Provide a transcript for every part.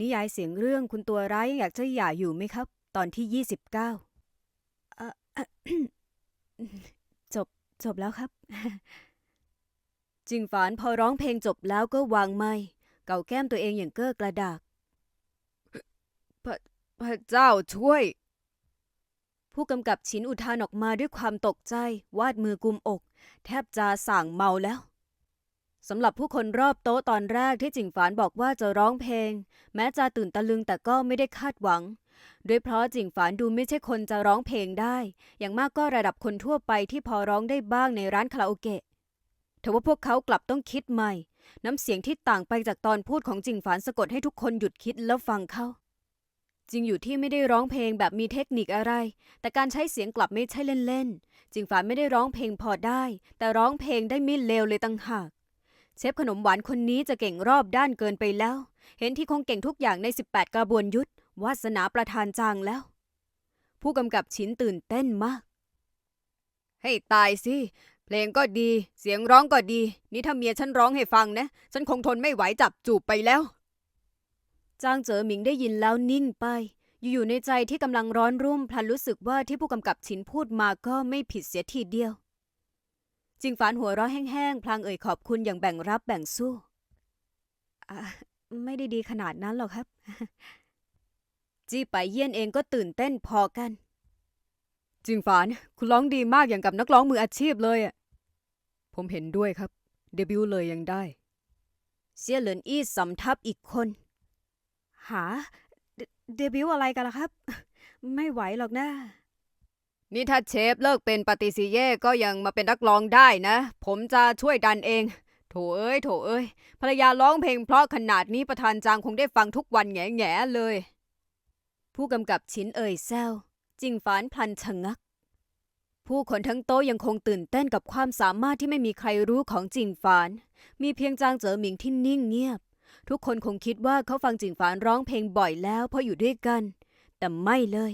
นิยายเสียงเรื่องคุณตัวร้ายยังอยากจะหย่าอยู่ไหมครับ ตอนที่ยี่สิบเก้าจบจบแล้วครับ จิงฝานพอร้องเพลงจบแล้วก็วางไม้เกาแก้มตัวเองอย่างเก้อกระดากพระพระเจ้าช่วย ผู้กำกับชินอุทานออกมาด้วยความตกใจ วาดมือกุมอก แทบจะส่างเมาแล้ว สำหรับผู้คนรอบโต๊ะตอนแรกที่จิงฝานบอกว่าจะร้องเพลง แม้จะตื่นตะลึงแต่ก็ไม่ได้คาดหวัง ด้วยเพราะจิงฝานดูไม่ใช่คนจะร้องเพลงได้ อย่างมากก็ระดับคนทั่วไปที่พอร้องได้บ้างในร้านคาราโอเกะแต่ว่าพวกเขากลับต้องคิดใหม่ น้ำเสียงที่ต่างไปจากตอนพูดของจิงฝานสะกดให้ทุกคนหยุดคิดแล้วฟังเขาจริงอยู่ที่ไม่ได้ร้องเพลงแบบมีเทคนิคอะไร แต่การใช้เสียงกลับไม่ใช่เล่นๆ จิงฝานไม่ได้ร้องเพลงพอได้ แต่ร้องเพลงได้ไม่เลวเลยตั้งหาก เชฟขนมหวานคนนี้จะเก่งรอบด้านเกินไปแล้ว เห็นที่คงเก่งทุกอย่างใน 18 กระบวนยุทธวาสนาประธานจางแล้ว ผู้กำกับชินตื่นเต้นมาก ให้ตายสิ เพลงก็ดี เสียงร้องก็ดี นี่ถ้าเมียฉันร้องให้ฟังนะ ฉันคงทนไม่ไหวจับจูบไปแล้ว จางเจ๋อหมิงได้ยินแล้วนิ่งไป อยู่ๆในใจที่กำลังร้อนรุ่มพลันรู้สึกว่าที่ผู้กำกับฉินพูดมาก็ไม่ผิดเสียทีเดียว จิงฝานหัวเราะแห้งๆ พลางเอ่ยขอบคุณอย่างแบ่งรับแบ่งสู้ไม่ได้ดีขนาดนั้นหรอกครับ จีไปเยี่ยนเองก็ตื่นเต้นพอกัน จิงฝานคุณร้องดีมากอย่างกับนักร้องมืออาชีพเลยอะ ผมเห็นด้วยครับ เดบิวต์เลยยังได้ เสี่ยเหลินอี้สำทับอีกคน หาเดเดบิวต์อะไรกันล่ะครับ ไม่ไหวหรอกนะ นี่ถ้าเชฟเลิกเป็นปาติซิเย่ก็ยังมาเป็นนักร้องได้นะ ผมจะช่วยดันเอง โถเอ้ยโถเอ้ยภรรยาร้องเพลงเพราะขนาดนี้ประธานจางคงได้ฟังทุกวันแง่แง่เลย ผู้กำกับชิ้นเอ่ยแซวจิงฝานพลันชะงัก ผู้คนทั้งโต๊ะยังคงตื่นเต้นกับความสามารถที่ไม่มีใครรู้ของจิงฝาน มีเพียงจางเจ๋อหมิงที่นิ่งเงียบ ทุกคนคงคิดว่าเขาฟังจิงฝานร้องเพลงบ่อยแล้วเพราะอยู่ด้วยกัน แต่ไม่เลย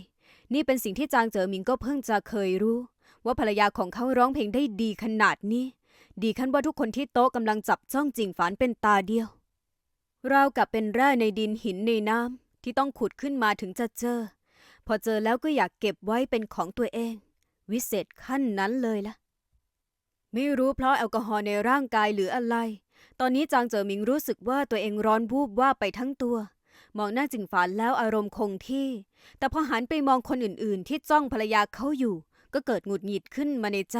นี่เป็นสิ่งที่จางเจ๋อหมิงก็เพิ่งจะเคยรู้ ว่าภรรยาของเขาร้องเพลงได้ดีขนาดนี้ ดีขั้นว่าทุกคนที่โต๊ะกำลังจับจ้องจิงฝานเป็นตาเดียว ราวกับเป็นแร่ในดินหินในน้ำที่ต้องขุดขึ้นมาถึงจะเจอ พอเจอแล้วก็อยากเก็บไว้เป็นของตัวเอง วิเศษขั้นนั้นเลยล่ะ ไม่รู้เพราะแอลกอฮอล์ในร่างกายหรืออะไร ตอนนี้จางเจ๋อหมิงรู้สึกว่าตัวเองร้อนวูบว่าไปทั้งตัว มองหน้าจิงฝานแล้วอารมณ์คงที่ แต่พอหันไปมองคนอื่นๆ ที่จ้องภรรยาเขาอยู่ ก็เกิดหงุดหงิดขึ้นมาในใจ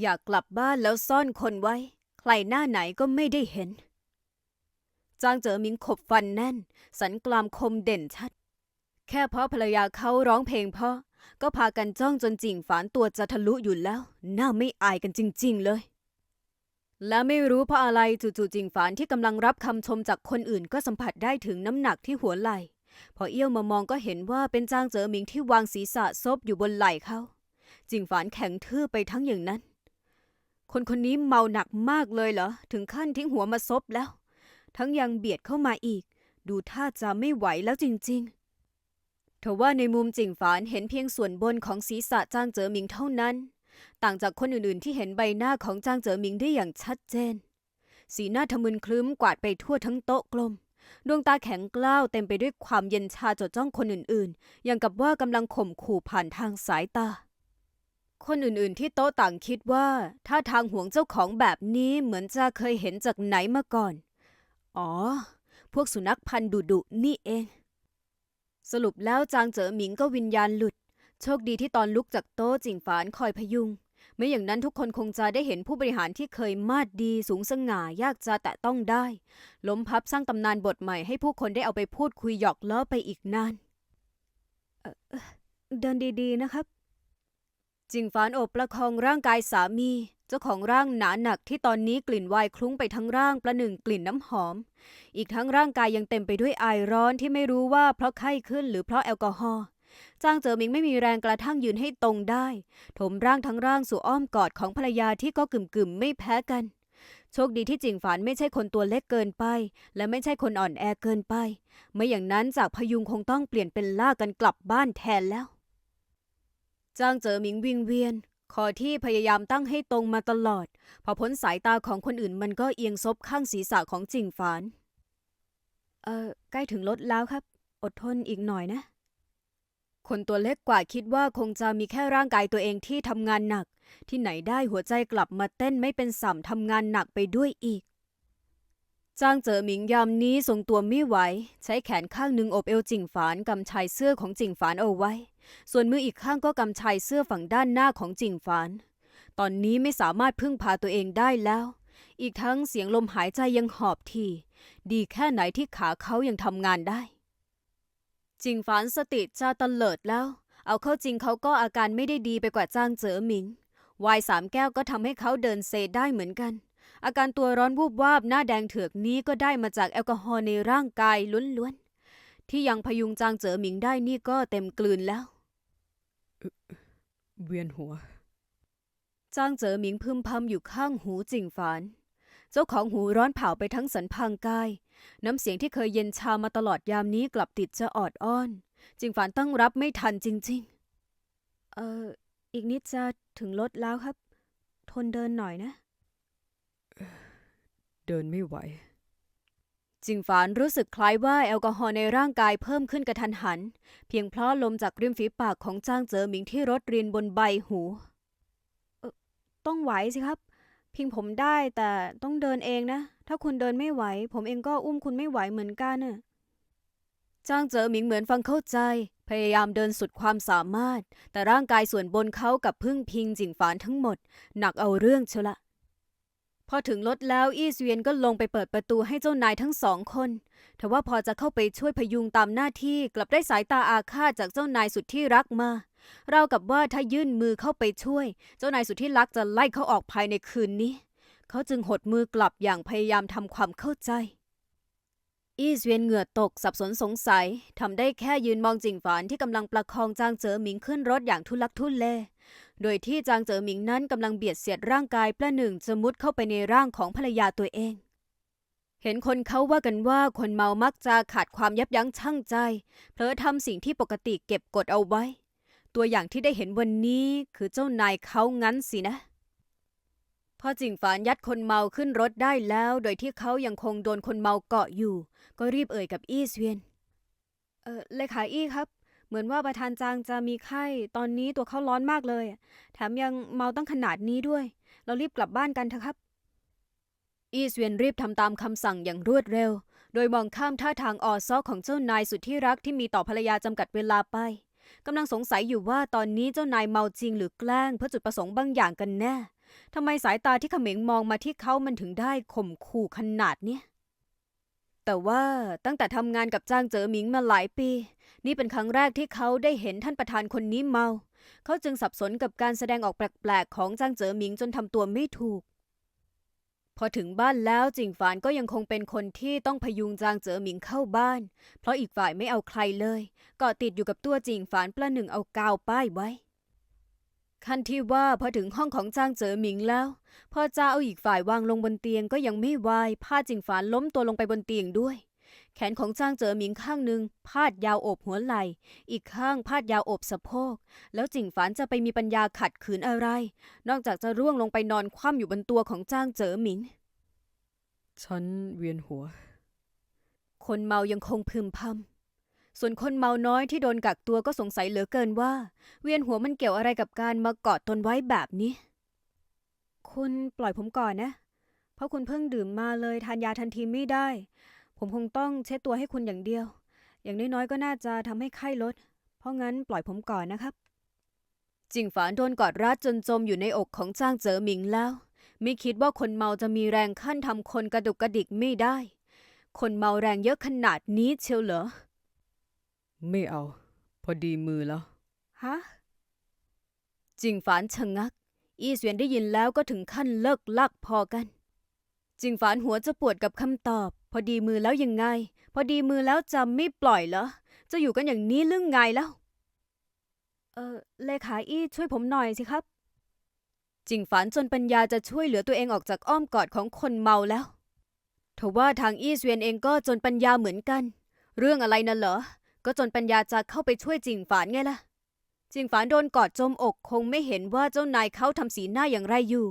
อยากกลับบ้านแล้วซ่อนคนไว้ ใครหน้าไหนก็ไม่ได้เห็น จางเจอหมิงขบฟันแน่น สันกรามคมเด่นชัด แค่เพราะภรรยาเขาร้องเพลงเพราะก็พากันจ้องจนจิงฝานตัวจะทะลุอยู่แล้ว หน่าไม่อายกันจริง ๆ เลย และไม่รู้เพราะอะไรจู่ๆจิงฝานที่กำลังรับคำชมจากคนอื่นก็สัมผัสได้ถึงน้ำหนักที่หัวไหล่ พอเอี้ยวมามองก็เห็นว่าเป็นจางเจ๋อหมิงที่วางศีรษะซบอยู่บนไหล่เขาจิงฝานแข็งทื่อไปทั้งอย่างนั้น คนคนนี้เมาหนักมากเลยเหรอ ถึงขั้นทิ้งหัวมาซบแล้ว ทั้งยังเบียดเข้ามาอีก ดูท่าจะไม่ไหวแล้วจริงๆทว่าในมุมจิงฝานเห็นเพียงส่วนบนของศีรษะจางเจ๋อหมิงเท่านั้น ต่างจากคนอื่นๆ ที่เห็นใบหน้าของจางเจ๋อหมิงได้อย่างชัดเจน สีหน้าทะมึนคลึ้มกวาดไปทั่วทั้งโต๊ะกลม ดวงตาแข็งกล้าวเต็มไปด้วยความเย็นชาจดจ้องคนอื่นๆ อย่างกับว่ากำลังข่มขู่ผ่านทางสายตา คนอื่นๆ ที่โต๊ะต่างคิดว่าถ้าทางห่วงเจ้าของแบบนี้เหมือนจะเคยเห็นจากไหนมาก่อน อ๋อ พวกสุนัขพันธุ์ดุดุๆนี่เอง สรุปแล้วจางเจ๋อหมิงก็วิญญาณหลุด โชคดีที่ตอนลุกจากโต๊ะจิงฝานคอยพยุง ไม่อย่างนั้นทุกคนคงจะได้เห็นผู้บริหารที่เคยมาดดีสูงสง่ายากจะแตะต้องได้ ล้มพับสร้างตำนานบทใหม่ให้ผู้คนได้เอาไปพูดคุยหยอกล้อไปอีกนานเดินดีๆนะครับ จิงฝานโอบประคองร่างกายสามี เจ้าของร่างหนาหนักที่ตอนนี้กลิ่นวายคลุ้งไปทั้งร่างประหนึ่งกลิ่นน้ำหอม อีกทั้งร่างกายยังเต็มไปด้วยไอร้อนที่ไม่รู้ว่าเพราะไข้ขึ้นหรือเพราะแอลกอฮอล์ จางเจอหมิงไม่มีแรงกระทั่งยืนให้ตรงได้ ถมร่างทั้งร่างสู่อ้อมกอดของภรรยาที่ก็กึ่มๆไม่แพ้กัน โชคดีที่จิงฝานไม่ใช่คนตัวเล็กเกินไป และไม่ใช่คนอ่อนแอเกินไป ไม่อย่างนั้นจากพยุงคงต้องเปลี่ยนเป็นลากกันกลับบ้านแทนแล้วจางเจอหมิงวิงเวียนคอที่พยายามตั้งให้ตรงมาตลอด พอพ้นสายตาของคนอื่นมันก็เอียงซบข้างศีรษะของจิงฝาน เออใกล้ถึงรถแล้วครับ อดทนอีกหน่อยนะ คนตัวเล็กกว่าคิดว่าคงจะมีแค่ร่างกายตัวเองที่ทำงานหนัก ที่ไหนได้หัวใจกลับมาเต้นไม่เป็นสัมทำงานหนักไปด้วยอีกจ้างเจอหมิงยามนี้ทรงตัวไม่ไหว ใช้แขนข้างหนึ่งอบเอวจิงฝานกำชายเสื้อของจิงฝานเอาไว้ ส่วนมืออีกข้างก็กำชายเสื้อฝั่งด้านหน้าของจิงฝาน ตอนนี้ไม่สามารถพึ่งพาตัวเองได้แล้ว อีกทั้งเสียงลมหายใจยังหอบทีดีแค่ไหนที่ขาเขายังทำงานได้ จิงฝานสติจะตะเลิดแล้ว เอาเข้าจริงเขาก็อาการไม่ได้ดีไปกว่าจ้างเจ๋อหมิงวายสามแก้วก็ทำให้เขาเดินเซได้เหมือนกัน อาการตัวร้อนวูบวาบหน้าแดงเถือกนี้ก็ได้มาจากแอลกอฮอล์ในร่างกายล้วนๆ ที่ยังพยุงจางเจ๋อหมิงได้นี่ก็เต็มกลืนแล้ว เวียนหัว จางเจ๋อหมิงพึมพำอยู่ข้างหูจิงฝาน เจ้าของหูร้อนเผาไปทั้งสันพางกาย น้ำเสียงที่เคยเย็นชามาตลอดยามนี้กลับติดจะออดอ้อน จิงฝานตั้งรับไม่ทันจริง ๆ เอ่ออีกนิดจะถึงรถแล้วครับ ทนเดินหน่อยนะ เดินไม่ไหว จิงฝานรู้สึกคล้ายว่าแอลกอฮอล์ในร่างกายเพิ่มขึ้นกระทันหัน เพียงเพราะลมจากริมฝีปากของจ้างเจอหมิงที่รดรินบนใบหูเอ่อต้องไหวสิครับ พิงผมได้แต่ต้องเดินเองนะ ถ้าคุณเดินไม่ไหว ผมเองก็อุ้มคุณไม่ไหวเหมือนกันน่ะจ้างเจอหมิงเหมือนฟังเข้าใจ พยายามเดินสุดความสามารถ แต่ร่างกายส่วนบนเขากับพึ่งพิงจิงฝานทั้งหมด หนักเอาเรื่องเชละ พอถึงรถแล้วอี้เซียนก็ลงไปเปิดประตูให้เจ้านายทั้งสองคนทว่าพอจะเข้าไปช่วยพยุงตามหน้าที่กลับได้สายตาอาฆาตจากเจ้านายสุดที่รักมา เรากับว่าถ้ายื่นมือเข้าไปช่วย เจ้านายสุดที่รักจะไล่เขาออกภายในคืนนี้ เขาจึงหดมือกลับอย่างพยายามทำความเข้าใจ อี้เซียนเหงื่อตกสับสนสงสัยทำได้แค่ยืนมองจิงฝานที่กำลังประคองจางเจ๋อหมิงขึ้นรถอย่างทุลักทุเลโดยที่จางเจ๋อหมิงนั้นกำลังเบียดเสียดร่างกายประหนึ่งจะมุดเข้าไปในร่างของภรรยาตัวเอง เห็นคนเขาว่ากันว่าคนเมามักจะขาดความยับยั้งชั่งใจ เผลอทำสิ่งที่ปกติเก็บกดเอาไว้ ตัวอย่างที่ได้เห็นวันนี้คือเจ้านายเขางั้นสินะพอจิงฝานยัดคนเมาขึ้นรถได้แล้ว โดยที่เขายังคงโดนคนเมาเกาะอยู่ ก็รีบเอ่ยกับอี้เสวียน เออเลขาอี้ครับ เหมือนว่าประธานจางจะมีไข้ ตอนนี้ตัวเขาร้อนมากเลย แถมยังเมาตั้งขนาดนี้ด้วย เรารีบกลับบ้านกันเถอะครับ อี้เสวียนรีบทำตามคำสั่งอย่างรวดเร็ว โดยมองข้ามท่าทางอ่อซ้อของเจ้านายสุดที่รักที่มีต่อภรรยาจำกัดเวลาไป กำลังสงสัยอยู่ว่าตอนนี้เจ้านายเมาจริงหรือแกล้งเพื่อจุดประสงค์บางอย่างกันแน่ทำไมสายตาที่เขม็งมองมาที่เขามันถึงได้ข่มขู่ขนาดเนี้ยแต่ว่าตั้งแต่ทำงานกับจ้างเจอหมิงมาหลายปี นี่เป็นครั้งแรกที่เขาได้เห็นท่านประธานคนนี้เมา เขาจึงสับสนกับการแสดงออกแปลกๆ ของจ้างเจอหมิงจนทำตัวไม่ถูก พอถึงบ้านแล้วจิงฝานก็ยังคงเป็นคนที่ต้องพยุงจางเจ๋อหมิงเข้าบ้าน เพราะอีกฝ่ายไม่เอาใครเลยเกาะติดอยู่กับตัวจิงฝานประหนึ่งเอากาวป้ายไว้ขั้นที่ว่าพอถึงห้องของจางเจ๋อหมิงแล้วพอจ้าเอาอีกฝ่ายวางลงบนเตียงก็ยังไม่วายพาจิงฝานล้มตัวลงไปบนเตียงด้วย แขนของจ้างเจอหมิงข้างหนึ่งพาดยาวโอบหัวไหล่ อีกข้างพาดยาวโอบสะโพก แล้วจิงฝานจะไปมีปัญญาขัดขืนอะไร นอกจากจะร่วงลงไปนอนคว่ำอยู่บนตัวของจ้างเจอหมิง ฉันเวียนหัว คนเมายังคงพึมพำ ส่วนคนเมาน้อยที่โดนกักตัวก็สงสัยเหลือเกินว่า เวียนหัวมันเกี่ยวอะไรกับการมาเกาะตนไว้แบบนี้ คุณปล่อยผมก่อนนะ เพราะคุณเพิ่งดื่มมาเลยทานยาทันทีไม่ได้ ผมคงต้องเช็ดตัวให้คุณอย่างเดียว อย่างน้อยๆ ก็น่าจะทำให้ไข้ลด เพราะงั้นปล่อยผมก่อนนะครับ จิงฝานโดนกอดรัดจนจมอยู่ในอกของจ้างเจอหมิงแล้ว ไม่คิดว่าคนเมาจะมีแรงขั้นทำคนกระดุกกระดิกไม่ได้ คนเมาแรงเยอะขนาดนี้เชียวเหรอ ไม่เอา พอดีมือแล้ว ฮะ จิงฝานชะงัก อีเสวียนได้ยินแล้วก็ถึงขั้นเลิกลักพอกัน จิงฝานหัวจะปวดกับคำตอบ พอดีมือแล้วยังไง พอดีมือแล้วจะไม่ปล่อยเหรอ จะอยู่กันอย่างนี้เรื่องไงแล้ว เออเลขาอี้ช่วยผมหน่อยสิครับ จิงฝานจนปัญญาจะช่วยเหลือตัวเองออกจากอ้อมกอดของคนเมาแล้วทว่าทางอี้เสวียนเองก็จนปัญญาเหมือนกัน เรื่องอะไรน่ะเหรอ ก็จนปัญญาจะเข้าไปช่วยจิงฝานไงล่ะ จิงฝานโดนกอดจมอกคงไม่เห็นว่าเจ้านายเขาทำสีหน้าอย่างไรอยู่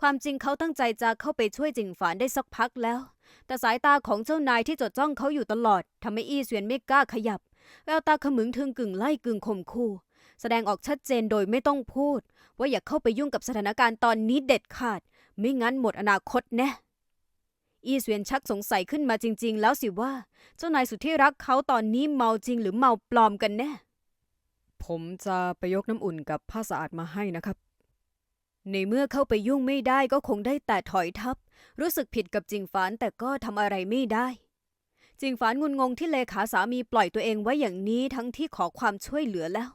ความจริงเขาตั้งใจจะเข้าไปช่วยจิงฝานได้สักพักแล้ว แต่สายตาของเจ้านายที่จดจ้องเขาอยู่ตลอดทำให้อี้เสวียนไม่กล้าขยับ แววตาขมึงทึงกึ่งไล่กึ่งข่มขู่แสดงออกชัดเจนโดยไม่ต้องพูด ว่าอย่าเข้าไปยุ่งกับสถานการณ์ตอนนี้เด็ดขาด ไม่งั้นหมดอนาคตแน่อีเสวียนชักสงสัยขึ้นมาจริง ๆ แล้วสิว่า เจ้านายสุดที่รักเขาตอนนี้เมาจริงหรือเมาปลอมกันแน่ ผมจะไปยกน้ำอุ่นกับผ้าสะอาดมาให้นะครับ ในเมื่อเข้าไปยุ่งไม่ได้ก็คงได้แต่ถอยทับ รู้สึกผิดกับจิงฝานแต่ก็ทำอะไรไม่ได้ จิงฝานงุนงงที่เลขาสามีปล่อยตัวเองไว้อย่างนี้ทั้งที่ขอความช่วยเหลือแล้ว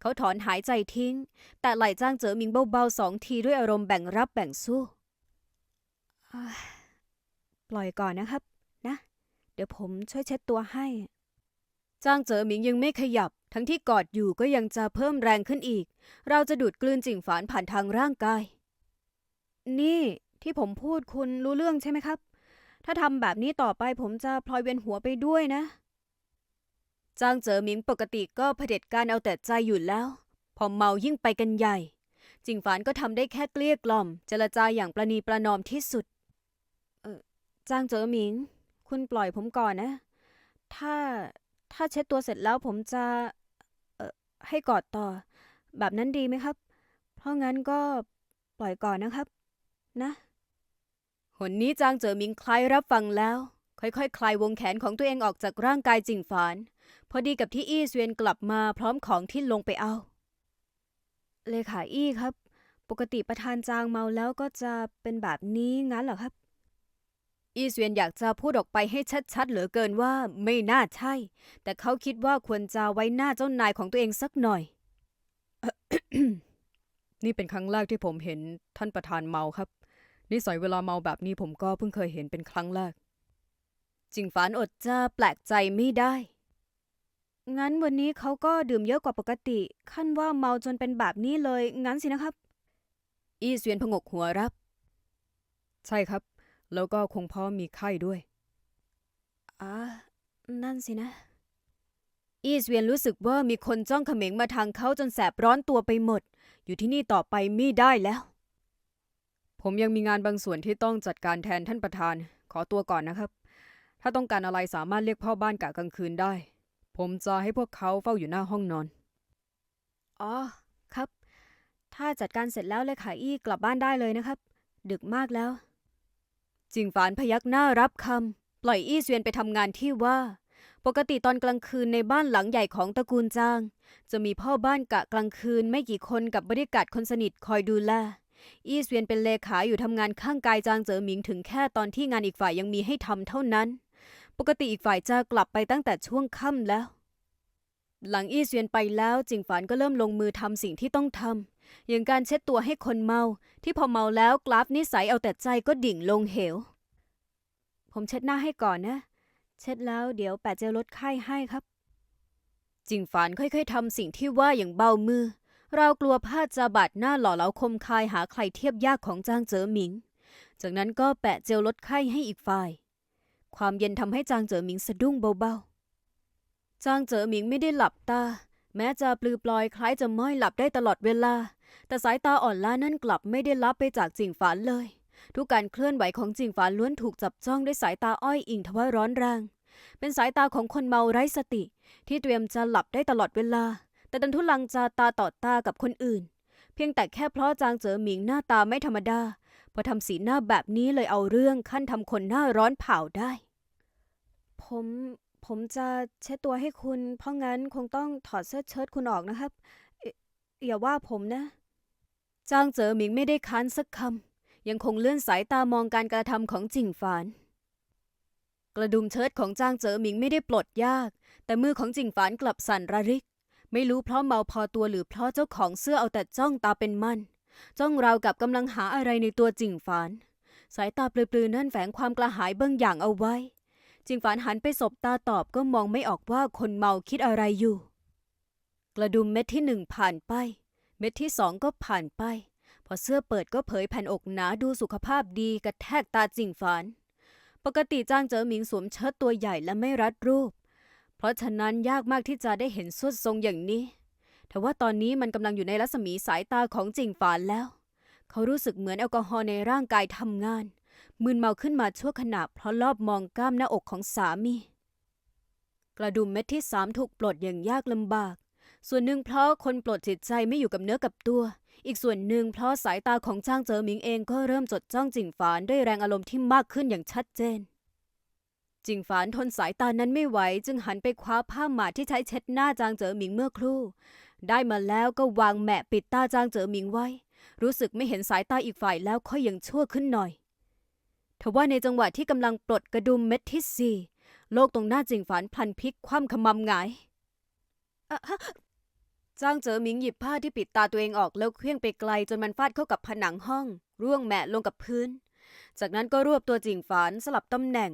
เขาถอนหายใจทิ้ง แต่ไหลจ้างเจอมิงเบาๆสองทีด้วยอารมณ์แบ่งรับแบ่งสู้ ปล่อยก่อนนะครับ นะ เดี๋ยวผมช่วยเช็ดตัวให้ จ้างเจอหมิงยังไม่ขยับ ทั้งที่กอดอยู่ก็ยังจะเพิ่มแรงขึ้นอีก เราจะดูดกลืนจิ่งฝานผ่านทางร่างกาย นี่ที่ผมพูดคุณรู้เรื่องใช่ไหมครับ ถ้าทำแบบนี้ต่อไปผมจะพลอยเวียนหัวไปด้วยนะ จางเจอหมิงปกติก็เผด็จการเอาแต่ใจอยู่แล้ว พอเมายิ่งไปกันใหญ่ จิงฝานก็ทำได้แค่เกลี้ยกล่อม เจรจาอย่างประนีประนอมที่สุด เออจางเจอหมิง คุณปล่อยผมก่อนนะ ถ้า ถ้าเช็ดตัวเสร็จแล้วผมจะ เออให้กอดต่อ แบบนั้นดีไหมครับ เพราะงั้นก็ปล่อยก่อนนะครับ นะ หนนี้จางเจอหมิงคล้ายรับฟังแล้ว ค่อยๆคลายวงแขนของตัวเองออกจากร่างกายจิงฝาน พอดีกับที่อี้เสวียนกลับมาพร้อมของที่ลงไปเอา เลขาอี้ครับ ปกติประธานจางเมาแล้วก็จะเป็นแบบนี้งั้นเหรอครับ อี้เสวียนอยากจะพูดออกไปให้ชัดๆ เหลือเกินว่าไม่น่าใช่ แต่เขาคิดว่าควรจะไว้หน้าเจ้านายของตัวเองสักหน่อย นี่เป็นครั้งแรกที่ผมเห็นท่านประธานเมาครับ นิสัยเวลาเมาแบบนี้ผมก็เพิ่งเคยเห็นเป็นครั้งแรก จิงฝานอดจะแปลกใจไม่ได้ งั้นวันนี้เขาก็ดื่มเยอะกว่าปกติ ขั้นว่าเมาจนเป็นแบบนี้เลย งั้นสินะครับ อี้เสวียนผงกหัวรับ ใช่ครับ แล้วก็คงพ่อมีไข้ด้วย อ่า นั่นสินะ อี้เสวียนรู้สึกว่ามีคนจ้องเขม็งมาทางเขาจนแสบร้อนตัวไปหมด อยู่ที่นี่ต่อไปไม่ได้แล้ว ผมยังมีงานบางส่วนที่ต้องจัดการแทนท่านประธาน ขอตัวก่อนนะครับ ถ้าต้องการอะไรสามารถเรียกพ่อบ้านกะกลางคืนได้ ผมจะให้พวกเขาเฝ้าอยู่หน้าห้องนอน อ๋อ ครับ ถ้าจัดการเสร็จแล้วเลยค่ะอี้กลับบ้านได้เลยนะครับ ดึกมากแล้ว จิงฝานพยักหน้ารับคำปล่อยอี้เสวียนไปทำงานที่ว่า ปกติตอนกลางคืนในบ้านหลังใหญ่ของตระกูลจาง จะมีพ่อบ้านกะกลางคืนไม่กี่คนกับบริการคนสนิทคอยดูแลอี้เสวียนเป็นเลขาอยู่ทำงานข้างกายจางเจอหมิงถึงแค่ตอนที่งานอีกฝ่ายยังมีให้ทำเท่านั้น ปกติอีกฝ่ายจะกลับไปตั้งแต่ช่วงค่ำแล้ว หลังอี้เสวียนไปแล้วจิงฝานก็เริ่มลงมือทำสิ่งที่ต้องทำ อย่างการเช็ดตัวให้คนเมา ที่พอเมาแล้วกราฟนิสัยเอาแต่ใจก็ดิ่งลงเหว ผมเช็ดหน้าให้ก่อนนะ เช็ดแล้วเดี๋ยวแปะเจลลดไข้ให้ครับ จิงฝานค่อยๆทำสิ่งที่ว่าอย่างเบามือ เรากลัวพลาดจะบาดหน้าหล่อเหลาคมคายหาใครเทียบยากของจางเจ๋อหมิง จากนั้นก็แปะเจลลดไข้ให้อีกฝ่าย ความเย็นทำให้จางเจ๋อหมิงสะดุ้งเบาๆ จางเจ๋อหมิงไม่ได้หลับตา แม้จะปลือปลอยคล้ายจะม้อยหลับได้ตลอดเวลา แต่สายตาอ่อนล้านั่นกลับไม่ได้ลับไปจากจิงฝานเลย ทุกการเคลื่อนไหวของจิงฝานล้วนถูกจับจ้องด้วยสายตาอ้อยอิงทว่าร้อนแรง เป็นสายตาของคนเมาไร้สติ ที่เตรียมจะหลับได้ตลอดเวลา แต่ดันทุลังจะตาต่อตากับคนอื่น เพียงแต่แค่เพราะจางเจอหมิงหน้าตาไม่ธรรมดาพอทำสีหน้าแบบนี้เลยเอาเรื่องขั้นทำคนหน้าร้อนเผาได้ ผม ผมจะเช็ดตัวให้คุณ เพราะงั้นคงต้องถอดเสื้อเชิ้ตคุณออกนะครับเออย่าว่าผมนะ จางเจ๋อหมิงไม่ได้ค้านสักคำ ยังคงเลื่อนสายตามองการกระทำของจิงฝาน กระดุมเชิ้ตของจางเจ๋อหมิงไม่ได้ปลดยาก แต่มือของจิงฝานกลับสั่นระริก ไม่รู้เพราะเมาพอตัวหรือเพราะเจ้าของเสื้อเอาแต่จ้องตาเป็นมั่นจ้องราวกับกำลังหาอะไรในตัวจิงฝาน สายตาปลือๆนั่นแฝงความกระหายบางอย่างเอาไว้ จิงฝานหันไปสบตาตอบก็มองไม่ออกว่าคนเมาคิดอะไรอยู่ กระดุมเม็ดที่หนึ่งผ่านไป เม็ดที่สองก็ผ่านไป พอเสื้อเปิดก็เผยแผ่นอกหนาดูสุขภาพดีกระแทกตาจิงฝาน ปกติจ้างเจอหมิงสวมเชิ้ตตัวใหญ่และไม่รัดรูป เพราะฉะนั้นยากมากที่จะได้เห็นสุดทรงอย่างนี้แต่ว่าตอนนี้มันกำลังอยู่ในรัศมีสายตาของจิงฝานแล้ว เขารู้สึกเหมือนแอลกอฮอล์ในร่างกายทำงาน มึนเมาขึ้นมาชั่วขณะเพราะรอบมองกล้ามหน้าอกของสามี กระดุมเม็ดที่สามถูกปลดอย่างยากลำบาก ส่วนหนึ่งเพราะคนปลดจิตใจไม่อยู่กับเนื้อกับตัว อีกส่วนหนึ่งเพราะสายตาของจ้างเจอหมิงเองก็เริ่มจดจ้องจิงฝานด้วยแรงอารมณ์ที่มากขึ้นอย่างชัดเจน จิงฝานทนสายตานั้นไม่ไหวจึงหันไปคว้าผ้าหมาที่ใช้เช็ดหน้าจางเจอหมิงเมื่อครู่ ได้มาแล้วก็วางแหมะปิดตาจางเจอหมิงไว้ รู้สึกไม่เห็นสายตาอีกฝ่ายแล้วค่อยยังชั่วขึ้นหน่อย ทว่าในจังหวะที่กำลังปลดกระดุมเม็ดที่สี่โลกตรงหน้าจิงฝานพลันพลิกคว่ำขมำหงายจ้างเจอหมิงหยิบผ้าที่ปิดตาตัวเองออกแล้วเคลื่องไปไกลจนมันฟาดเข้ากับผนังห้อง ร่วงแหมะลงกับพื้น จากนั้นก็รวบตัวจิงฝานสลับตำแหน่ง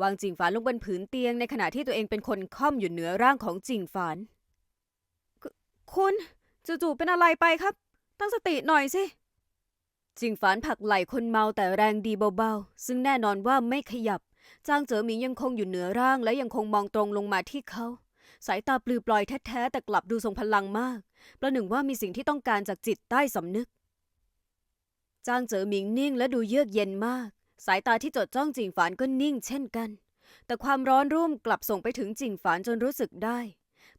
วางจิงฝานลงบนผืนเตียงในขณะที่ตัวเองเป็นคนค่อมอยู่เหนือร่างของจิงฝานคุณจู่ๆเป็นอะไรไปครับ ตั้งสติหน่อยสิ จิงฝานผักไหลคนเมาแต่แรงดีเบาๆ ซึ่งแน่นอนว่าไม่ขยับ จางเจ๋อหมิงยังคงอยู่เหนือร่างและยังคงมองตรงลงมาที่เขา สายตาปลือปลอยแท้ๆแต่กลับดูทรงพลังมาก ประหนึ่งว่ามีสิ่งที่ต้องการจากจิตใต้สำนึก จางเจ๋อหมิงนิ่งและดูเยือกเย็นมาก สายตาที่จดจ้องจิงฝานก็นิ่งเช่นกัน แต่ความร้อนรุ่มกลับส่งไปถึงจิงฝานจนรู้สึกได้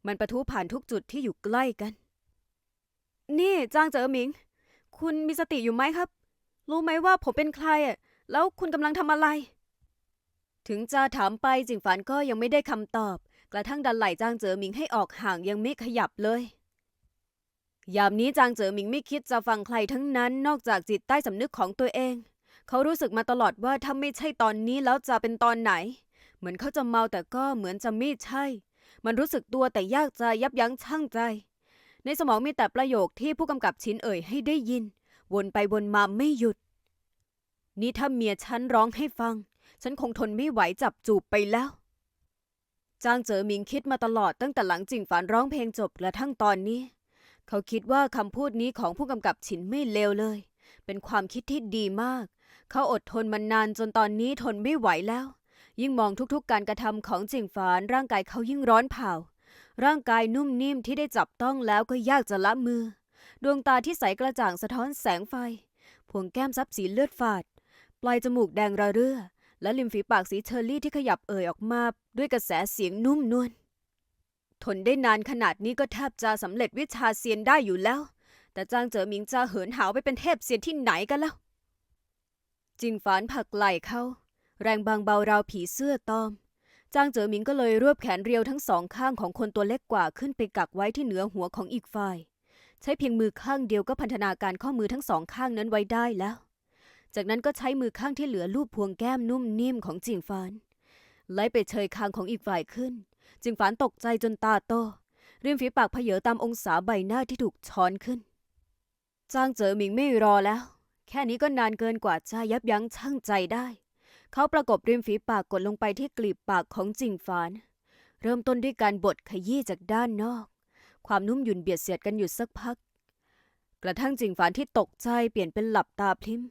มันประทุผ่านทุกจุดที่อยู่ใกล้กัน นี่จางเจ๋อหมิง คุณมีสติอยู่ไหมครับ รู้ไหมว่าผมเป็นใครอะแล้วคุณกำลังทำอะไร ถึงจะถามไปจิงฝานก็ยังไม่ได้คำตอบ กระทั่งดันไหล่จางเจ๋อหมิงให้ออกห่างยังไม่ขยับเลย ยามนี้จางเจ๋อหมิงไม่คิดจะฟังใครทั้งนั้น นอกจากจิตใต้สำนึกของตัวเอง เขารู้สึกมาตลอดว่าถ้าไม่ใช่ตอนนี้แล้วจะเป็นตอนไหน เหมือนเขาจะเมาแต่ก็เหมือนจะไม่ใช่ มันรู้สึกตัวแต่ยากจะยับยั้งชั่งใจ ในสมองมีแต่ประโยคที่ผู้กำกับชินเอ่ยให้ได้ยิน วนไปวนมาไม่หยุด นี่ถ้าเมียฉันร้องให้ฟัง ฉันคงทนไม่ไหวจับจูบไปแล้ว จางเจอหมิงคิดมาตลอดตั้งแต่หลังจิงฝานร้องเพลงจบกระทั่งตอนนี้ เขาคิดว่าคำพูดนี้ของผู้กำกับฉินไม่เลวเลย เป็นความคิดที่ดีมาก เขาอดทนมานานจนตอนนี้ทนไม่ไหวแล้ว ยิ่งมองทุกๆการกระทำของจิงฝานร่างกายเขายิ่งร้อนเผา ร่างกายนุ่มนิ่มที่ได้จับต้องแล้วก็ยากจะละมือ ดวงตาที่ใสกระจ่างสะท้อนแสงไฟพวงแก้มซับสีเลือดฝาด ปลายจมูกแดงระเรื่อ และริมฝีปากสีเชอร์รี่ที่ขยับเอ่ยออกมา ด้วยกระแสเสียงนุ่มนวลทนได้นานขนาดนี้ก็แทบจะสำเร็จวิชาเซียนได้อยู่แล้ว แต่จางเจ๋อหมิงจะเหินหาวไปเป็นเทพเซียนที่ไหนกันแล้วจิงฝานผักไหล่เขา แรงบางเบาราวผีเสื้อตอม จ้างเจ๋อหมิงก็เลยรวบแขนเรียวทั้งสองข้างของคนตัวเล็กกว่าขึ้นไปกักไว้ที่เหนือหัวของอีกฝ่าย ใช้เพียงมือข้างเดียวก็พันธนาการข้อมือทั้งสองข้างนั้นไว้ได้แล้ว จากนั้นก็ใช้มือข้างที่เหลือลูบพวงแก้มนุ่มนิ่มของจิงฟานไล่ไปเชยคางของอีกฝ่ายขึ้น จิงฟานตกใจจนตาโตริมฝีปากเพเยอตามองศาใบหน้าที่ถูกช้อนขึ้น จ้างเจ๋อหมิงไม่รอแล้ว แค่นี้ก็นานเกินกว่าจะยับยั้งชั่งใจได้ เขาประกบริมฝีปากกดลงไปที่กลีบปากของจิงฟาน เริ่มต้นด้วยการบดขยี้จากด้านนอก ความนุ่มหยุ่นเบียดเสียดกันอยู่สักพัก กระทั่งจิงฟานที่ตกใจเปลี่ยนเป็นหลับตาพลิม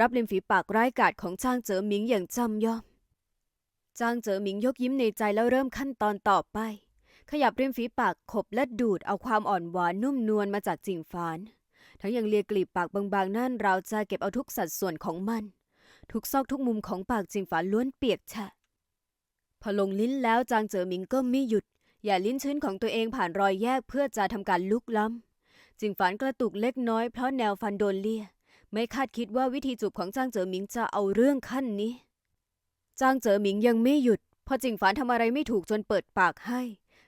รับริมฝีปากร้ายกาจของจางเจ๋อหมิงอย่างจำยอมจางเจ๋อหมิงยกยิ้มในใจแล้วเริ่มขั้นตอนต่อไป ขยับริมฝีปากขบและดูดเอาความอ่อนหวานนุ่มนวลมาจากจิงฟาน ทั้งยังเลียกลีบปากบางๆนั่นราวจะเก็บเอาทุกสัดส่วนของมัน ทุกซอกทุกมุมของปากจิงฝานล้วนเปียกแฉะพอลงลิ้นแล้วจางเจ๋อหมิงก็ไม่หยุด อย่าลิ้นชื้นของตัวเองผ่านรอยแยกเพื่อจะทำการลุกล้ำจิงฝานกระตุกเล็กน้อยเพราะแนวฟันโดนเลียไม่คาดคิดว่าวิธีจูบของจางเจ๋อหมิงจะเอาเรื่องขั้นนี้ จางเจ๋อหมิงยังไม่หยุด พอจิงฝานทำอะไรไม่ถูกจนเปิดปากให้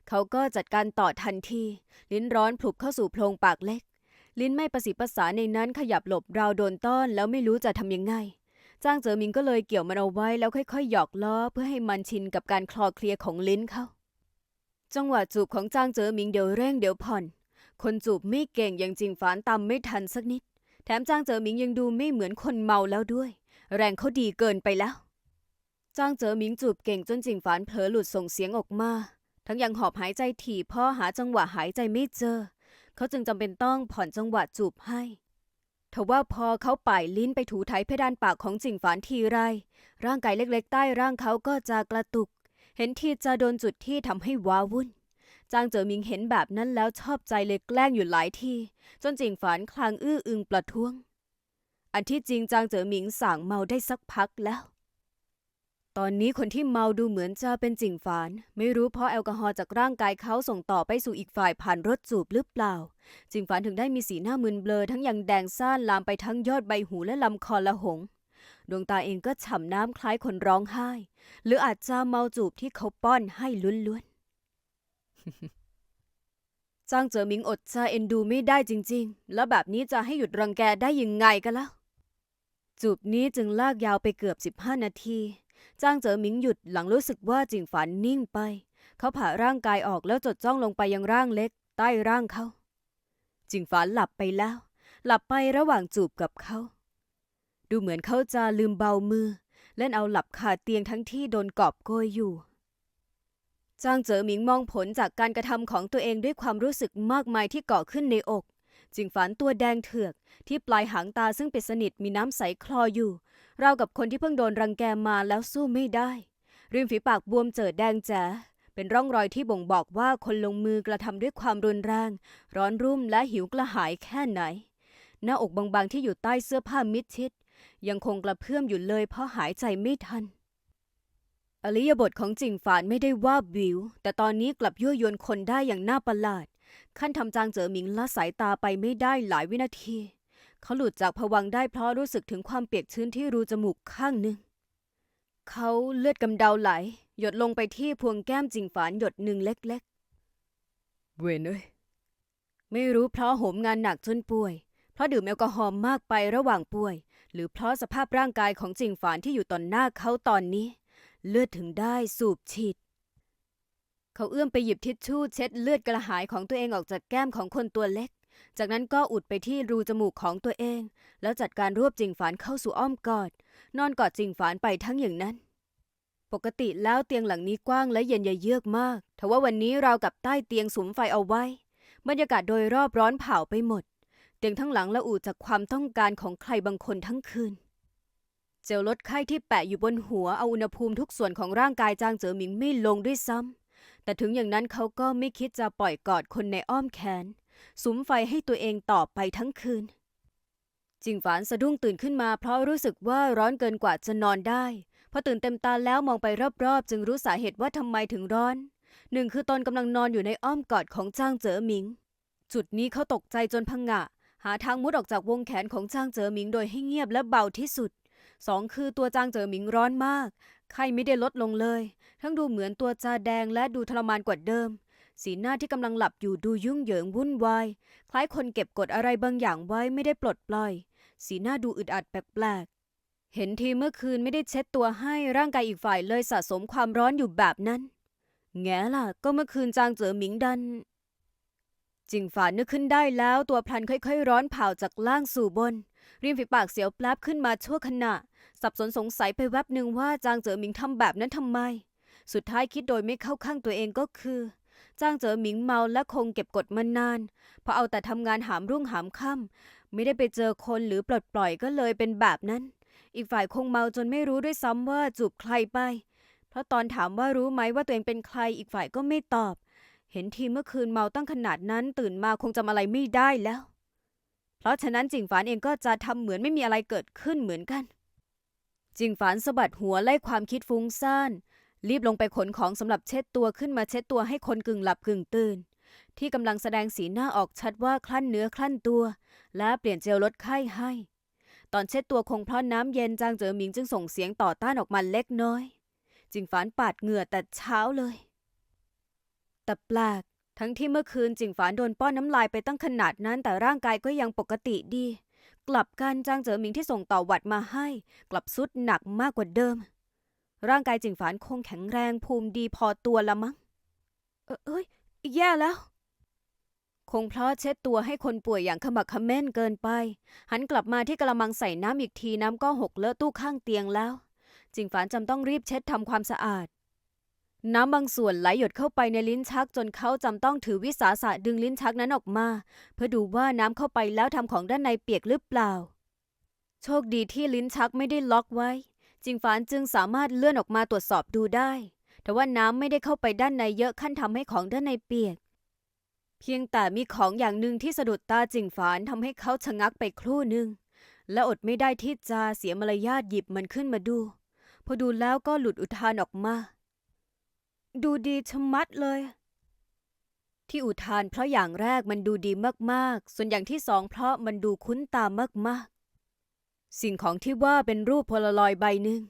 เขาก็จัดการต่อทันที ลิ้นร้อนผลุบเข้าสู่โพรงปากเล็ก ลิ้นไม่ประสิทธิ์ประสาในนั้นขยับหลบราวโดนต้อนแล้วไม่รู้จะทำยังไง จ้างเจอหมิงก็เลยเกี่ยวมันเอาไว้แล้วค่อยๆหยอกล้อเพื่อให้มันชินกับการคลอเคลียของลิ้นเขาจังหวะจูบของจ้างเจอหมิงเดี๋ยวเร่งเดี๋ยวผ่อน คนจูบไม่เก่งอย่างจริงฝานตามไม่ทันสักนิด แถมจ้างเจอหมิงยังดูไม่เหมือนคนเมาแล้วด้วย แรงเขาดีเกินไปแล้ว จ้างเจอหมิงจูบเก่งจนจริงฝานเผลอหลุดส่งเสียงออกมา ทั้งยังหอบหายใจถี่พ่อหาจังหวะหายใจไม่เจอ เขาจึงจำเป็นต้องผ่อนจังหวะจูบให้ ทว่าพอเขาป่ายลิ้นไปถูไถเพดานปากของจิงฝานทีไร ร่างกายเล็กๆ ใต้ร่างเขาก็จะกระตุก เห็นทีจะโดนจุดที่ทำให้ว้าวุ่น จางเจ๋อมิงเห็นแบบนั้นแล้วชอบใจเลยแกล้งอยู่หลายทีจนจิงฝานคลางอื้ออึงประท้วง อันที่จริงจางเจ๋อหมิงสั่งเมาได้สักพักแล้ว ตอนนี้คนที่เมาดูเหมือนจะเป็นจิงฝาน ไม่รู้เพราะแอลกอฮอล์จากร่างกายเขาส่งต่อไปสู่อีกฝ่ายผ่านรถจูบหรือเปล่า จิงฝานถึงได้มีสีหน้ามึนเบลอทั้งยังแดงซ่านลามไปทั้งยอดใบหูและลำคอละหง ดวงตาเองก็ฉ่ำน้ำคล้ายคนร้องไห้ หรืออาจจะเมาจูบที่เขาป้อนให้ล้วนๆจ้างเจอมิงอดจะเอ็นดูไม่ได้จริง ๆ แล้วแบบนี้จะให้หยุดรังแกได้ยังไงกันล่ะจูบนี้จึงลากยาวไปเกือบ 15 นาที จ้างเจ๋อหมิงหยุดหลังรู้สึกว่าจิงฝันนิ่งไป เขาผ่าร่างกายออกแล้วจดจ้องลงไปยังร่างเล็ก ใต้ร่างเขา จิงฝันหลับไปแล้ว หลับไประหว่างจูบกับเขา ดูเหมือนเขาจะลืมเบามือ เล่นเอาหลับคาเตียงทั้งที่โดนกอบโกยอยู่จางเจ๋อหมิงมองผลจากการกระทำของตัวเองด้วยความรู้สึกมากมายที่เกาะขึ้นในอก จิงฝันตัวแดงเถือกที่ปลายหางตาซึ่งเป็นสนิทมีน้ำใสคลออยู่ ราวกับคนที่เพิ่งโดนรังแกมาแล้วสู้ไม่ได้ ริมฝีปากบวมเจิดแดงแจ๋เป็นร่องรอยที่บ่งบอกว่าคนลงมือกระทำด้วยความรุนแรง ร้อนรุ่มและหิวกระหายแค่ไหน หน้าอกบางๆที่อยู่ใต้เสื้อผ้ามิดชิด ยังคงกระเพื่อมอยู่เลยเพราะหายใจไม่ทัน อริยบทของจิงฝานไม่ได้ว่าบวิว แต่ตอนนี้กลับยั่วยวนคนได้อย่างน่าประหลาด ขั้นทำจางเจอหมิงละสายตาไปไม่ได้หลายวินาที เขาหลุดจากผวังค์ได้เพราะรู้สึกถึงความเปียกชื้นที่รูจมูกข้างหนึ่ง เขาเลือดกำเดาไหล หยดลงไปที่พวงแก้มจิงฝานหยดหนึ่งเล็กเวนเอ้ยๆไม่รู้เพราะโหมงานหนักจนป่วย เพราะดื่มแอลกอฮอล์มากไประหว่างป่วย หรือเพราะสภาพร่างกายของจิงฝานที่อยู่ต่อหน้าเขาตอนนี้ เลือดถึงได้สูบฉีด เขาเอื้อมไปหยิบทิชชู่เช็ดเลือดกระหายของตัวเองออกจากแก้มของคนตัวเล็ก จากนั้นก็อุดไปที่รูจมูกของตัวเอง แล้วจัดการรวบจิงฝานเข้าสู่อ้อมกอด นอนกอดจิงฝานไปทั้งอย่างนั้น ปกติแล้วเตียงหลังนี้กว้างและเย็นเยือกมากทว่าวันนี้เรากับใต้เตียงสุมไฟเอาไว้ บรรยากาศโดยรอบร้อนเผาไปหมด เตียงทั้งหลังละอุจากความต้องการของใครบางคนทั้งคืน เจลลดไข้ที่แปะอยู่บนหัวเอาอุณหภูมิทุกส่วนของร่างกายจางเจ๋อหมิงไม่ลงด้วยซ้ำแต่ถึงอย่างนั้นเขาก็ไม่คิดจะปล่อยกอดคนในอ้อมแขน สุมไฟให้ตัวเองต่อไปทั้งคืน จิงฝานสะดุ้งตื่นขึ้นมาเพราะรู้สึกว่าร้อนเกินกว่าจะนอนได้ พอตื่นเต็มตาแล้วมองไปรอบๆ จึงรู้สาเหตุว่าทำไมถึงร้อน หนึ่งคือตนกำลังนอนอยู่ในอ้อมกอดของจ้างเจ๋อหมิง จุดนี้เขาตกใจจนพังงะ หาทางมุดออกจากวงแขนของจ้างเจ๋อหมิงโดยให้เงียบและเบาที่สุดสองคือตัวจางเจ๋อหมิงร้อนมาก ไข้ไม่ได้ลดลงเลย ทั้งดูเหมือนตัวจาแดงและดูทรมานกว่าเดิม สีหน้าที่กำลังหลับอยู่ดูยุ่งเหยิงวุ่นวาย คล้ายคนเก็บกดอะไรบางอย่างไว้ไม่ได้ปลดปล่อย สีหน้าดูอึดอัดแปลกๆ เห็นทีเมื่อคืนไม่ได้เช็ดตัวให้ร่างกายอีกฝ่ายเลยสะสมความร้อนอยู่แบบนั้น แง่ล่ะ ก็เมื่อคืนจางเจ๋อหมิงดัน จิงฝานนึกขึ้นได้แล้วตัวพลันค่อยๆ ร้อนเผาจากล่างสู่บน ริมฝีปากเสียวแปลบขึ้นมาชั่วขณะ สับสนสงสัยไปแวบหนึ่งว่าจางเจ๋อหมิงทำแบบนั้นทำไม สุดท้ายคิดโดยไม่เข้าข้างตัวเองก็คือ จ้างเจอหมิงเมาและคงเก็บกดมานานเพราะเอาแต่ทำงานหามรุ่งหามค่ำไม่ได้ไปเจอคนหรือปลดปล่อยก็เลยเป็นแบบนั้น อีกฝ่ายคงเมาจนไม่รู้ด้วยซ้ำว่าจูบใครไป เพราะตอนถามว่ารู้ไหมว่าตัวเองเป็นใครอีกฝ่ายก็ไม่ตอบ เห็นทีเมื่อคืนเมาตั้งขนาดนั้นตื่นมาคงจำอะไรไม่ได้แล้ว เพราะฉะนั้นจิงฝานเองก็จะทำเหมือนไม่มีอะไรเกิดขึ้นเหมือนกันจิงฝานสะบัดหัวไล่ความคิดฟุ้งซ่าน รีบลงไปขนของสำหรับเช็ดตัวขึ้นมาเช็ดตัวให้คนกึ่งหลับกึ่งตื่น ที่กำลังแสดงสีหน้าออกชัดว่าคลั่นเนื้อคลั่นตัว และเปลี่ยนเจลลดไข้ให้ ตอนเช็ดตัวคงเพราะน้ำเย็นจางเจ๋อหมิงจึงส่งเสียงต่อต้านออกมาเล็กน้อยจิงฝานปาดเหงื่อแต่เช้าเลย แต่แปลกทั้งที่เมื่อคืนจิงฝานโดนป้อนน้ำลายไปตั้งขนาดนั้นแต่ร่างกายก็ยังปกติดี กลับกันจางเจ๋อหมิงที่ส่งต่อหวัดมาให้ กลับสุดหนักมากกว่าเดิม ร่างกายจิงฝานคงแข็งแรงภูมิดีพอตัวละมั้ง เอ้อเอ้ย แย่แล้ว คงเพราะเช็ดตัวให้คนป่วยอย่างขมักขม้นเกินไป หันกลับมาที่กระมังใส่น้ำอีกทีน้ำก็หกเลอะตู้ข้างเตียงแล้ว จิงฝานจำต้องรีบเช็ดทำความสะอาด น้ำบางส่วนไหลหยดเข้าไปในลิ้นชักจนเขาจำต้องถือวิสาสะดึงลิ้นชักนั้นออกมา เพื่อดูว่าน้ำเข้าไปแล้วทำของด้านในเปียกหรือเปล่า โชคดีที่ลิ้นชักไม่ได้ล็อกไว้ จิงฝานจึงสามารถเลื่อนออกมาตรวจสอบดูได้ แต่ว่าน้ำไม่ได้เข้าไปด้านในเยอะขั้นทำให้ของด้านในเปียก เพียงแต่มีของอย่างหนึ่งที่สะดุดตาจิงฝานทำให้เขาชะงักไปครู่หนึ่ง และอดไม่ได้ที่จะเสียมารยาทหยิบมันขึ้นมาดู พอดูแล้วก็หลุดอุทานออกมา ดูดีชะมัดเลย ที่อุทานเพราะอย่างแรกมันดูดีมากๆ ส่วนอย่างที่สองเพราะมันดูคุ้นตามากๆ สิ่งของที่ว่าเป็นรูปโพลารอยด์ใบหนึ่ง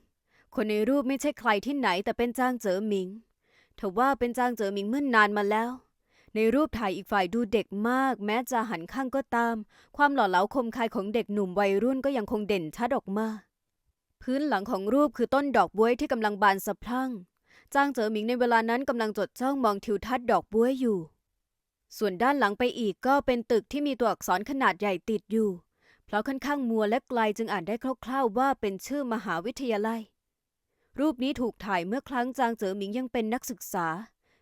คนในรูปไม่ใช่ใครที่ไหนแต่เป็นจางเจ๋อหมิงเธอว่าเป็นจางเจ๋อหมิงเมื่อนนานมาแล้ว ในรูปถ่ายอีกฝ่ายดูเด็กมาก แม้จะหันข้างก็ตาม ความหล่อเหลาคมคายของเด็กหนุ่มวัยรุ่นก็ยังคงเด่นชัดออกมา พื้นหลังของรูปคือต้นดอกบ๊วยที่กำลังบานสะพรั่ง จางเจ๋อหมิงในเวลานั้นกำลังจดจ้องมองทิวทัศน์ดอกบ๊วยอยู่ ส่วนด้านหลังไปอีกก็เป็นตึกที่มีตัวอักษรขนาดใหญ่ติดอยู่ ราะค่อนข้างมัวและไกลจึงอ่านได้คร่าวๆว่าเป็นชื่อมหาวิทยาลัย รูปนี้ถูกถ่ายเมื่อครั้งจางเจ๋อหมิงยังเป็นนักศึกษา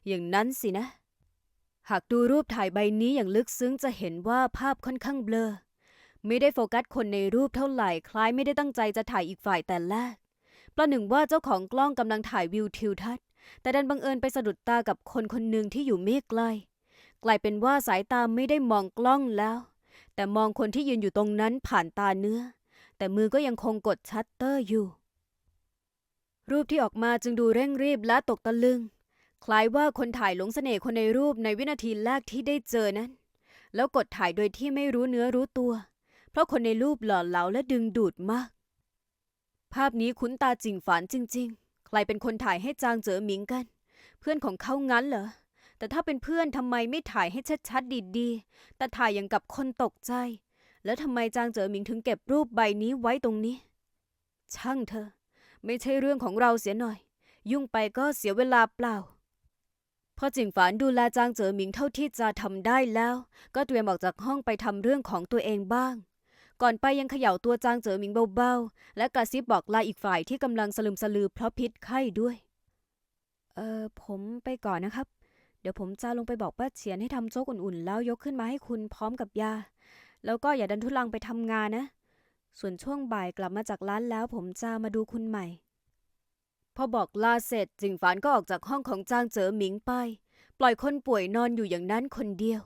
อย่างนั้นสินะ หากดูรูปถ่ายใบนี้อย่างลึกซึ้งจะเห็นว่าภาพค่อนข้างเบลอ ไม่ได้โฟกัสคนในรูปเท่าไหร่คล้ายไม่ได้ตั้งใจจะถ่ายอีกฝ่ายแต่แรก ประหนึ่งว่าเจ้าของกล้องกำลังถ่ายวิวทิวทัศน์ แต่ดันบังเอิญไปสะดุดตากับคนคนหนึ่งที่อยู่ไม่ไกล กลายเป็นว่าสายตาไม่ได้มองกล้องแล้ว แต่มองคนที่ยืนอยู่ตรงนั้นผ่านตาเนื้อ แต่มือก็ยังคงกดชัตเตอร์อยู่ รูปที่ออกมาจึงดูเร่งรีบและตกตะลึง คล้ายว่าคนถ่ายหลงเสน่ห์คนในรูปในวินาทีแรกที่ได้เจอนั้น แล้วกดถ่ายโดยที่ไม่รู้เนื้อรู้ตัว เพราะคนในรูปหล่อเหลาและดึงดูดมาก ภาพนี้คุ้นตาจริงฝันจริง ๆ ใครเป็นคนถ่ายให้จางเจ๋อหมิงกัน เพื่อนของเขางั้นเหรอ แต่ถ้าเป็นเพื่อนทำไมไม่ถ่ายให้ชัดๆดีๆ แต่ถ่ายอย่างกับคนตกใจ แล้วทำไมจางเจ๋อหมิงถึงเก็บรูปใบนี้ไว้ตรงนี้ ช่างเธอ ไม่ใช่เรื่องของเราเสียหน่อย ยุ่งไปก็เสียเวลาเปล่าพอจิงฝานดูแลจางเจ๋อหมิงเท่าที่จะทำได้แล้ว ก็เตรียมออกจากห้องไปทำเรื่องของตัวเองบ้าง ก่อนไปยังเขย่าตัวจางเจ๋อหมิงเบาๆ และกระซิบบอกลาอีกฝ่ายที่กำลังสลึมสลือเพราะพิษไข้ด้วย เออผมไปก่อนนะครับ เดี๋ยวผมจะลงไปบอกป้าเฉียนให้ทำโจ๊กอุ่นๆ แล้วยกขึ้นมาให้คุณพร้อมกับยา แล้วก็อย่าดันทุลังไปทำงานนะ ส่วนช่วงบ่ายกลับมาจากร้านแล้วผมจะมาดูคุณใหม่ พอบอกลาเสร็จจิงฝานก็ออกจากห้องของจางเจ๋อหมิงไป ปล่อยคนป่วยนอนอยู่อย่างนั้นคนเดียว